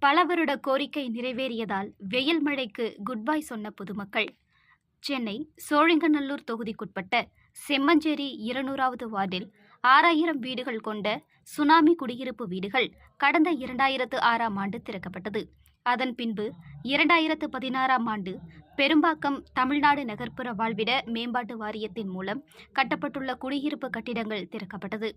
பல வருட கோரிக்கை நிறைவேறியதால் வெயில் மழைக்கு குட் சொன்ன பொதுமக்கள். சென்னை சோழிங்கநல்லூர் தொகுதிக்குட்பட்ட செம்மஞ்சேரி இருநூறாவது வார்டில் ஆறாயிரம் வீடுகள் கொண்ட சுனாமி குடியிருப்பு வீடுகள் கடந்த இரண்டாயிரத்து ஆறாம் ஆண்டு திறக்கப்பட்டது. அதன் பின்பு இரண்டாயிரத்து பதினாறாம் ஆண்டு பெரும்பாக்கம் தமிழ்நாடு நகர்ப்புற வாழ்விட மேம்பாட்டு வாரியத்தின் மூலம் கட்டப்பட்டுள்ள குடியிருப்பு கட்டிடங்கள் திறக்கப்பட்டது.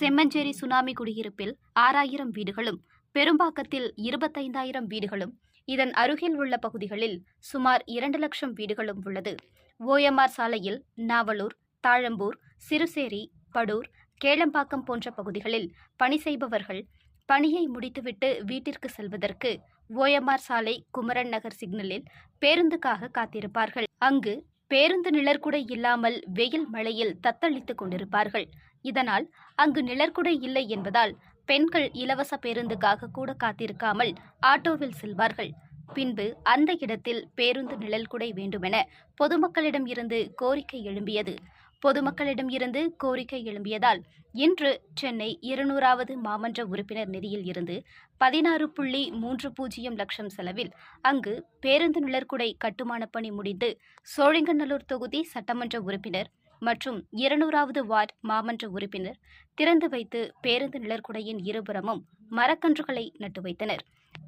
செம்மஞ்சேரி சுனாமி குடியிருப்பில் ஆறாயிரம் வீடுகளும் பெரும்பாக்கத்தில் இருபத்தைந்தாயிரம் வீடுகளும் இதன் அருகில் உள்ள பகுதிகளில் சுமார் இரண்டு லட்சம் வீடுகளும் உள்ளது. ஓஎம்ஆர் சாலையில் நாவலூர் தாழம்பூர் சிறுசேரி படூர் கேளம்பாக்கம் போன்ற பகுதிகளில் பணி செய்பவர்கள் பணியை முடித்துவிட்டு வீட்டிற்கு செல்வதற்கு ஓஎம்ஆர் சாலை குமரன் நகர் சிக்னலில் பேருந்துக்காக காத்திருப்பார்கள். அங்கு பேருந்து நிழற்குடை இல்லாமல் வெயில் மழையில் தத்தளித்துக் கொண்டிருப்பார்கள். இதனால் அங்கு நிழற்குடை இல்லை என்பதால் பெண்கள் இலவச பேருந்துக்காக கூட காத்திருக்காமல் ஆட்டோவில் செல்வார்கள். பின்பு அந்த இடத்தில் பேருந்து நிழல்குடை வேண்டுமென பொதுமக்களிடம் இருந்து கோரிக்கை எழும்பியது. பொதுமக்களிடம் இருந்து கோரிக்கை எழும்பியதால் இன்று சென்னை இருநூறாவது மாமன்ற உறுப்பினர் நிதியில் இருந்து பதினாறு புள்ளி மூன்று பூஜ்ஜியம் லட்சம் செலவில் அங்கு பேருந்து நிழற்குடை கட்டுமான பணி முடிந்து சோழிங்கநல்லூர் தொகுதி சட்டமன்ற உறுப்பினர் மற்றும் இருநூறாவது வார்டு மாமன்ற உறுப்பினர் திறந்து வைத்து பேருந்து நிழற்குடையின் இருபுறமும் மரக்கன்றுகளை நட்டு வைத்தனர்.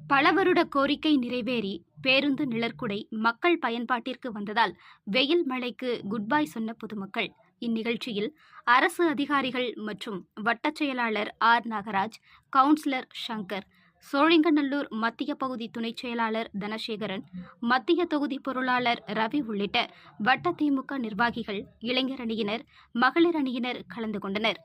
பல வருட கோரிக்கை நிறைவேறி பேருந்து நிழற்குடை மக்கள் பயன்பாட்டிற்கு வந்ததால் வெயில் மழைக்கு குட்பாய் சொன்ன பொதுமக்கள். இந்நிகழ்ச்சியில் அரசு அதிகாரிகள் மற்றும் வட்டச் செயலாளர் ஆர். நாகராஜ் கவுன்சிலர் சங்கர் சோழிங்கநல்லூர் மத்திய பகுதி துணைச் செயலாளர் தனசேகரன் மத்திய தொகுதி பொருளாளர் ரவி உள்ளிட்ட வட்ட திமுக நிர்வாகிகள் இளைஞர் அணியினர் மகளிர் அணியினர் கலந்து கொண்டனர்.